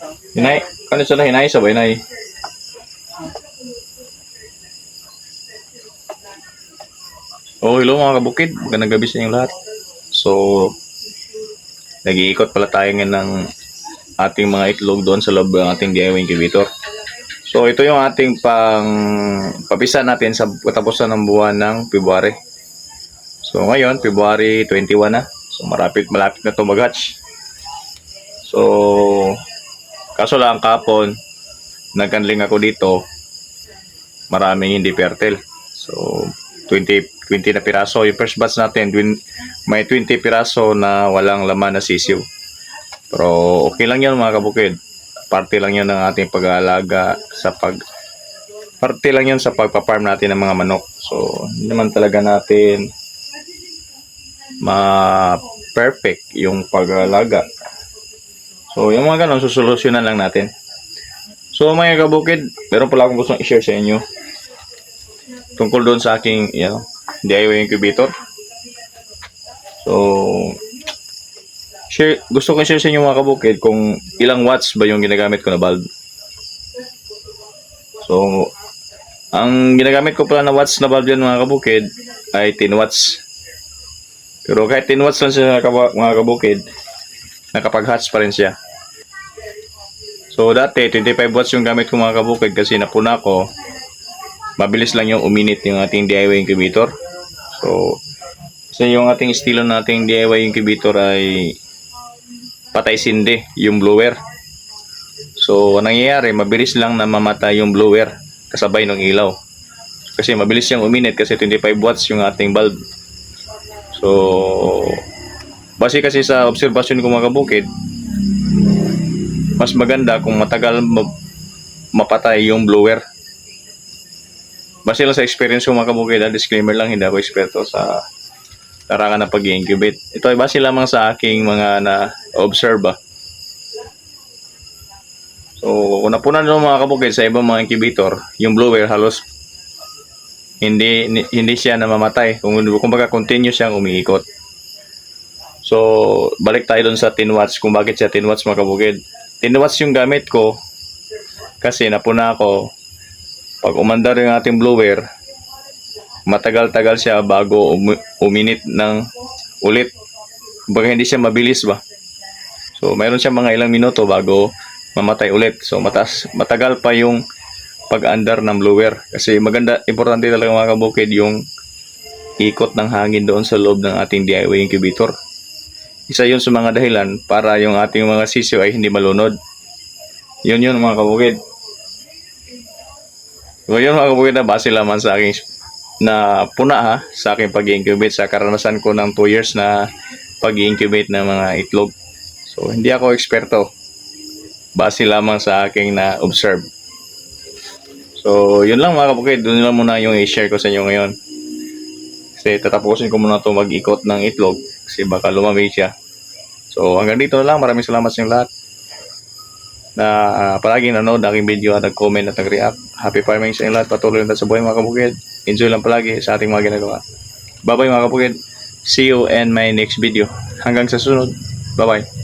to. Hinay, kano sila hinay sa hinay. Oh, hello mga kabukid. Magandang gabi sa inyong lahat. So, nag-iikot pala tayo ngayon ng ating mga itlog doon sa loob ng ating DIY incubator. So, ito yung ating pang papisa natin sa katapusan ng buwan ng February. So, ngayon, February 21 na. So, malapit, malapit na ito mag-hatch. So, kaso lang kapon, nagkanling ako dito, maraming hindi fertile. So, 20, 20 na piraso. Yung first batch natin, may 20 piraso na walang laman na sisiw. Pero okay lang yun mga kabukid. Parte lang yun ng ating pag-aalaga sa pag... Parte lang yun sa pagpa-farm natin ng mga manok. So, hindi naman talaga natin ma-perfect yung pag-aalaga. So, yung mga ganun, susolusyonan lang natin. So, mga kabukid, meron pala akong gustong i-share sa inyo tungkol doon sa aking you know, DIY incubator. So, share, gusto ko share sa inyo mga kabukid kung ilang watts ba yung ginagamit ko na bulb. So, ang ginagamit ko pala na watts na bulb yan mga kabukid ay 10 watts. Pero kahit 10 watts lang siya mga kabukid, nakapag-hatch pa rin siya. So dati 25 watts yung gamit ko mga kabukid kasi napuna ko. Mabilis lang yung uminit yung ating DIY incubator. So kasi yung ating estilo nating DIY incubator ay patay sindi yung blower. So ang nangyayari mabilis lang na mamatay yung blower kasabay ng ilaw. Kasi mabilis siyang uminit kasi 25 watts yung ating bulb. So base kasi sa obserbasyon ko mga kabukid, mas maganda kung matagal ma- mapatay yung blower. Base lang sa experience ko mga kabukid, disclaimer lang, hindi ako eksperto sa larangan ng pag-incubate. Ito ay base lamang sa aking mga na-observe. So, kung napunan nyo mga kabukid sa ibang mga incubator, yung blower halos hindi hindi siya namamatay. Kung kumbaga continue siyang umiikot. So, balik tayo dun sa 10 watts kung bakit siya 10 watts mga kabukid. 10 watts yung gamit ko kasi napuna ako pag umandar yung ating blower matagal-tagal siya bago umi- uminit ng ulit. Kumbaga hindi siya mabilis ba. So, mayroon siya mga ilang minuto bago mamatay ulit. So, matas, matagal pa yung pag-andar ng blower. Kasi maganda, importante talaga mga kabukid yung ikot ng hangin doon sa loob ng ating DIY incubator. Isa yun sa mga dahilan para yung ating mga sisiyo ay hindi malunod. Yun yun mga kabukid. Yun mga kabukid na base lamang sa aking na puna ha, sa aking pag-incubate sa karanasan ko ng 2 years na pag-incubate ng mga itlog. So hindi ako eksperto. Base lamang sa aking na observe. So yun lang mga kabukid, doon lang muna yung i-share ko sa inyo ngayon. Kasi tatapusin ko muna to mag-ikot ng itlog kasi baka lumamig siya. So hanggang dito na lang. Maraming salamat sa lahat na uh, palaging nanood ng aking video at nag-comment at nag-react. Happy farming sa inyong lahat. Patuloy lang sa buhay mga kabukid. Enjoy lang palagi sa ating mga ginagawa. Bye-bye mga kabukid. See you in my next video. Hanggang sa sunod. Bye-bye.